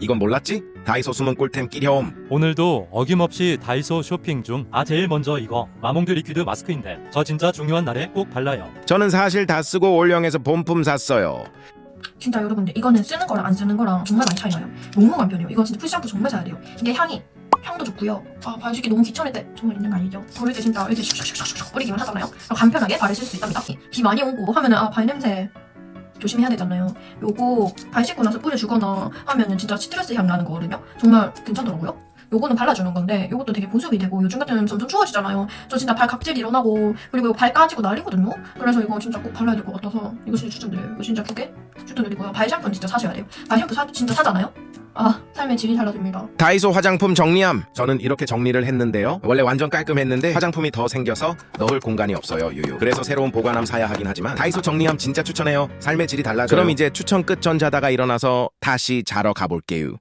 이건 몰랐지? 다이소 숨은 꿀템 끼려옴. 오늘도 어김없이 다이소 쇼핑 중. 아 제일 먼저 이거 마몽드 리퀴드 마스크인데 저 진짜 중요한 날에 꼭 발라요. 저는 사실 다 쓰고 올영에서 본품 샀어요. 진짜 여러분들 이거는 쓰는 거랑 안 쓰는 거랑 정말 많이 차이 나요. 너무 간편해요. 이거 진짜 풀샴푸 정말 돼요. 이게 향이 향도 좋고요. 아 바르시기 너무 귀찮을 때 정말 있는 거 아니죠? 버릴 때 진짜 이렇게 슉슉슉슉슉 뿌리기만 하잖아요. 그럼 간편하게 바르실 수 있답니다. 비 많이 오고 하면은 아 발냄새 조심해야 되잖아요. 요거 발 씻고 나서 뿌려주거나 하면은 진짜 스트레스 향 나는 거거든요. 정말 괜찮더라고요. 요거는 발라주는 건데 요것도 되게 보습이 되고 요즘 같은 점점 추워지잖아요. 저 진짜 발 각질 일어나고 그리고 발 까지고 난리거든요. 그래서 이거 진짜 꼭 발라야 될 것 같아서 이거 진짜 추천드려요. 이거 진짜 두 개 추천드리고요. 발 샴푸는 진짜 사셔야 돼요. 발 샴푸 사, 진짜 사잖아요. 아 삶의 질이 달라집니다. 다이소 화장품 정리함. 저는 이렇게 정리를 했는데요. 원래 완전 깔끔했는데 화장품이 더 생겨서 넣을 공간이 없어요. 유유. 그래서 새로운 보관함 사야 하긴 하지만 다이소 정리함 진짜 추천해요. 삶의 질이 달라져요. 그럼 이제 추천 끝 전 자다가 일어나서 다시 자러 가볼게요.